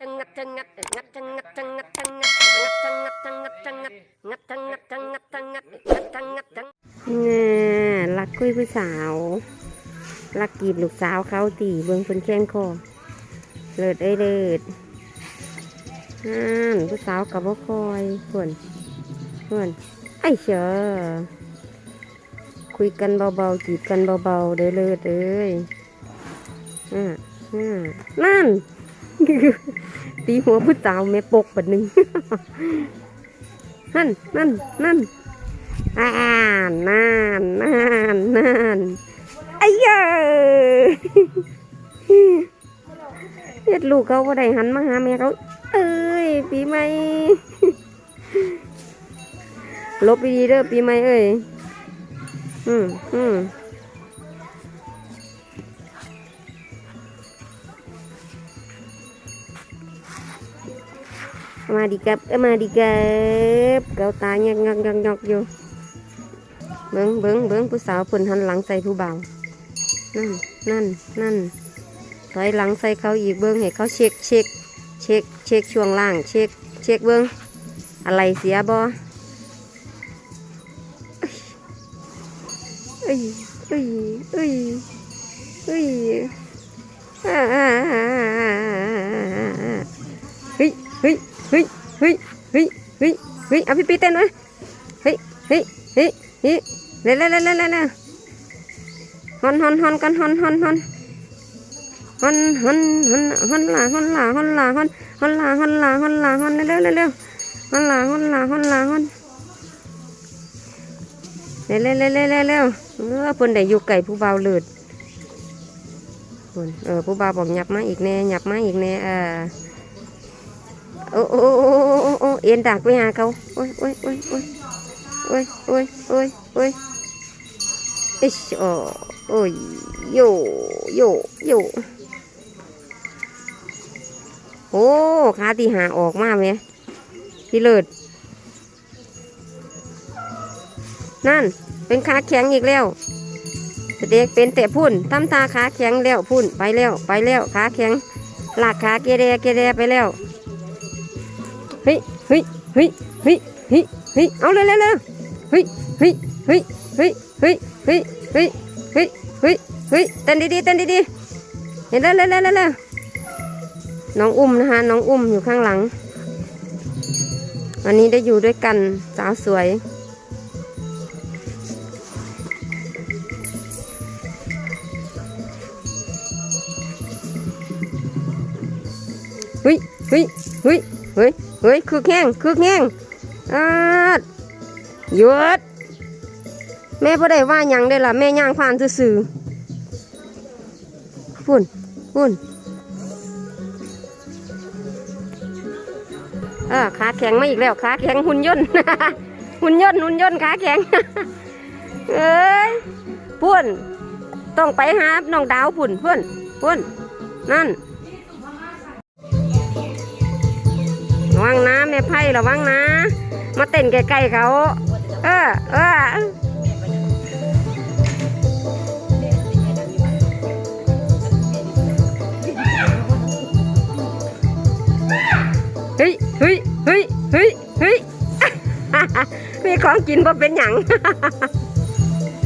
ทั้งงัดทั้งงัดงัดทั้งงัดทั้งงัดทั้งงัดงัดทั้งงัดทั้งงัดงัดทั้งงัดทั้งงัดทั้งงัดงัดทั้งงัดทั้งน่ยรักคุยผู้สาวรักกีบลูกสาวเขาตีเบื้องคนแข้งคอเลิดเอ้ยเลิดอ่าผู้สาวกับบ่คอยคนคนไอ้เชอคุยกันเบาๆจีบกันเบาๆเด้อเลิศเอ้ยอ่าอ่านั่น ตีหัวผู้สาวแม่ปกแบัดหนึ่งนั่นนั่นนั่นอ่านนานนานนานไอ้เย้เฮ็ดลูกเขาบ่ได้หันมาหาแม่เขาเอ้ยปีใหม่ลบดีเด้อปีใหม่เอ้ยอืมอืม มาดีครับมาดีครับเกาตายักยักยักยักอยู่เบิ้งเบิ้งเบิ้งผู้สาวเพิ่นหันหลังใส่ผู้บ่าวนั่นนั่นนั่นถอยหลังใส่เขาอีกเบิ้งให้เขาเช็คเช็คเช็คเช็คช่วงล่าง เช็คเช็คเบิ้งอะไรเสียบ่เอ้ยเอ้ยเอ้ยเอ้ยอ่า เฮ้ยเฮ้ยเฮ้ยเฮ้ยเฮ้ยเฮ้ยเอาพี่ปีเต้นไว้เฮ้ยเฮ้ยเฮ้ยเฮิเร็วเร็วเร็วเร็วเร็วฮอนฮอนฮอนกันฮอนฮอนฮอนฮอนฮอนฮอนฮอนลาฮอนลาฮอนลาฮอนฮอนลาฮอนลาฮอนลาฮอนเร็วเร็วเร็วฮอนลาฮอนลาฮอนลาฮอนเร็วเร็วเร็วเร็วเร็วเออเพิ่นได้อยู่ไก่ผู้เบาเลิศเพิ่นเออผู้เบาบอกหยับมาอีกแน่หยับมาอีกแน่เออ โอ้โอ้โอ้โอ้โอ้เอ็นดักไปหาเขาโอ้ยโอ้ยโอ้ยโอ้ย ôi ôi ôi ôi Ích, ờ, ôi yo yo yo โอ้ขาที่หาออกมากไหมพี่เลิศนั่นเป็นขาแข็งอีกแล้วเด็กเป็นแต่พุ่นทำตาขาแข็งแล้วพุ่นไปแล้วไปแล้วขาแข็งหลากขาเกเรเกเรไปแล้ว ฮ้ยเฮ้ยเฮ้ยเฮ้ยเฮ้ยเฮ้ยเอาเลยเลยเลยเฮ้ยเฮ้ยเฮ้ยเฮ้ยเฮ้ยเฮ้ยเฮ้ยเฮ้ยเฮ้ยเฮ้ยเต้นดีๆเต้นดีๆเห็นแล้วแล้วแล้วแล้วน้องอุ้มนะคะน้องอุ้มอยู่ข้างหลัง วันนี้ได้อยู่ด้วยกันสาวสวยเฮ้ยเฮ้ยเฮ้ยเฮ้ย เฮ้ยคือแข้งคือแข้งอาหยุดแม่พ่ได้ว่ายังได้ล่ะแม่ย่างผ่านซื่อๆพุ่นพุ่นเออขาแข็งมาอีกแล้วขาแข็งหุ่นยนต์ หุ่นยนต์หุ่นยนต์ขาแข็งเอ้ยพุ่นต้องไปหาน้องดาวพุ่นพุ่นพุ่นนั่น วังนะแม่ไพ่ระวังนะ มาเต้นใกล้ๆเขา เออเออเฮ้ยเฮ้ยเฮ้ยเฮ้ยเฮ้ยมีของกินพอเป็นหยัง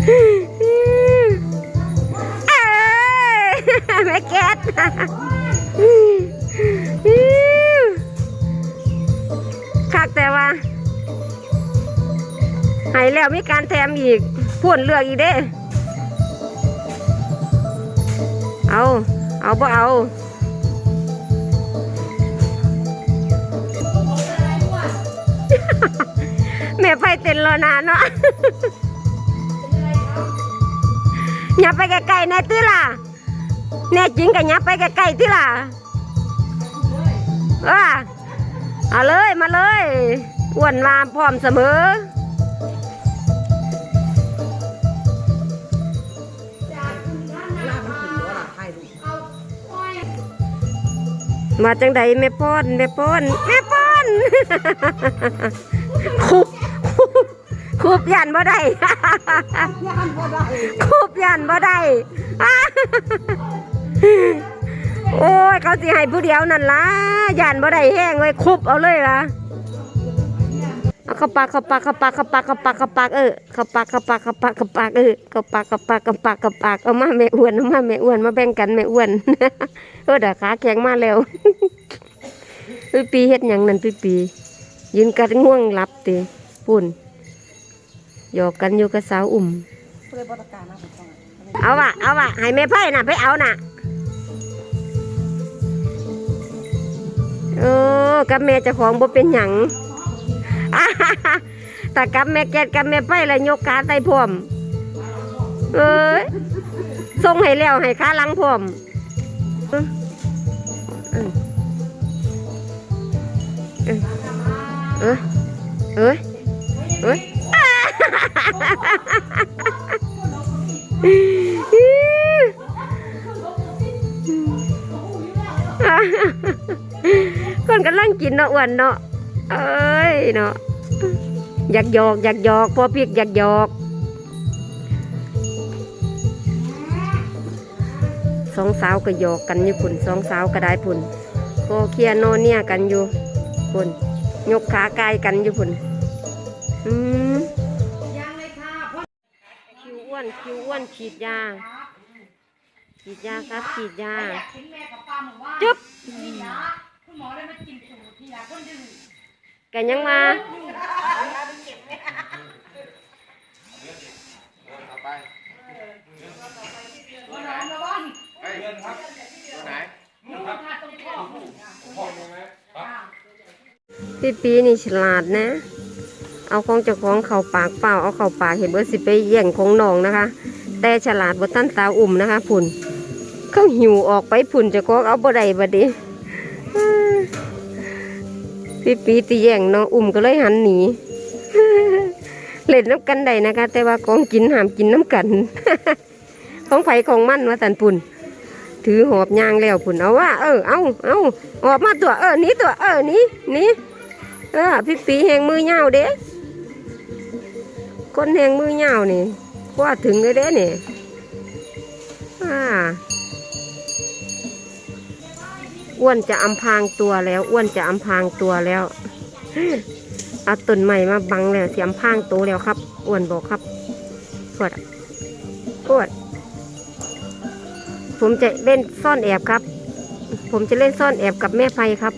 เอ้ยแม่แก๊ส หายแล้วมีการแถมอีกพูดเลือกอีกเด้ เอา เอาบ่เอาแม่ไปเต้นรอนานเนาะอย่าไปไกลๆแน่ติล่ะ แน่จริงกันอย่าไปไกลๆติล่ะเออเอาเลยมาเลย อ้วนมาพร้อมเสมอมาจังใดแม่ป้อนแม่ป้อนแม่ป้อนคุบคุบยันบ่ได้คุบยันบ่ได้โอ้ยเขาสิให้ผู้เดียวนั่นล่ะย่านบ่ได้แห้งเลยคุบเอาเลยล่ะ เข้าปากเข้าปากเข้าปากเข้าปากเข้าปากเข้าปากเออเข้าปากเข้าปากเข้าปากเข้าปากเออเข้าปากเข้าปากเข้าปากเข้าปากเอามาแม่อ้วนเอามาแม่อ้วนมาแบ่งกันแม่อ้วนเออเดาขาแข็งมาแล้วพี่ปีเฮ็ดหยังนั่นพี่ปี ยืนกัดง่วงหลับติปุ่นหยอกกันอยู่กับสาวอุ่มเลยบริการนะผมฟังเอาวะเอาวะให้แม่ไพ่น่ะไปเอาน่ะเออกับแม่เจ้าของบ่เป็นหยัง แต่กับแม่แกดกับแม่ไพ่แล้วยกขาใส่พร้อมเอ้ยส่งให้แล้วให้ขาหลังพร้อมเออเออเออเออเออคนกำลังกินเนาะอ้วนเนาะ เอ้ยเนาะอยากหยอกอยากหยอกพอเพียกอยากหยอกสองสาวก็หยอกกันอยู่พุ่นสองสาวก็ได้พุ่นโคเคลียร์โนเนี่ยกันอยู่พุ่นยกขากายกันอยู่พุ่นอืมคิวอ้วนคิวอ้วนฉีดยาฉีดยาครับฉีดยาเห็นแม่กับป้าบอกว่าจุ๊บพี่ยาคุณหมอได้มากินสูตรพี่ยาคนดื้ กันยังมาพี่ปีนี่ฉลาดนะ เอาของเจ้าของเข่าปากเปล่า เอาเข่าปากเห็นเบอร์สิไปแย่งของน้องนะคะ แต่ฉลาดบตั้นสาวอุ่มนะคะพุ่นเขาหิวออกไปพุ่นจะของเอาบ่ได้บัดนี้อ้า พี่ปีตีแย่งน้องอุ่มก็เลยหันหนีเล่นน้ำกันได้นะคะ แต่ว่าของกินห้ามกินน้ำกัน ของไผของมันว่าสันพุ่นถือหอบยางแล้วพุ่นเอาว่า เออเอาเอาหอบมาตัวเออนี้ตัวเออนี้นี้เออพี่ปีแหงมือเหี่ยวเด้คนแหงมือเหี่ยวนี่คว้าถึงเลยเด้นี่อ่า อ้วนจะอำพางตัวแล้ว อ้วนจะอำพางตัวแล้วเอาต้นใหม่มาบังแล้วเสียมพางตัวแล้วครับ อ้วนบอกครับปวดปวดผมจะเล่นซ่อนแอบครับ ผมจะเล่นซ่อนแอบกับแม่ไฟครับ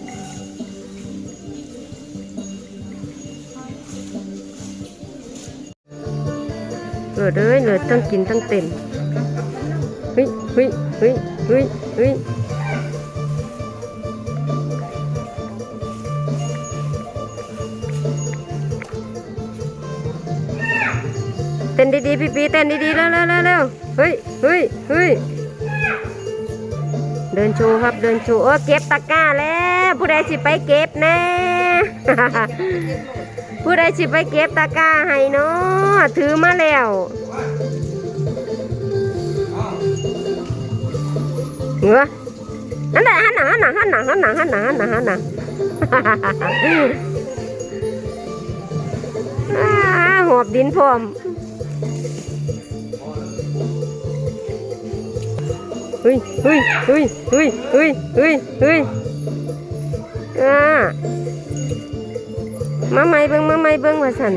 เออเด้ยเลยต้องกินต้องเต้นเฮ้ยเฮ้ยเฮ้ยเฮ้ยเฮ้ย ต้นดีๆพี่ปีเต้นดีๆเร็วเร็วเร็วเร็วเฮ้ยเฮ้ยเฮ้ยเดินชว์ครับเดินชว์เออเก็บตะกร้าแล้ว ผู้ใดสิไปเก็บแน่ผู้ใดสิไปเก็บตะกร้าให้เนาะถือมาแล้วเหงือนั่นแหละหันหนาหันหนาหันหนาหันหนาหันหนาหันหนาหันหนาอ่าหอบดินพร้อม เฮ้ยเฮ้ยเฮ้ยเฮ้ยเฮ้ยเฮ้ยเฮ้ยอ่ามาไม่เบิ้งมาไม่เบิ้งว่าสัน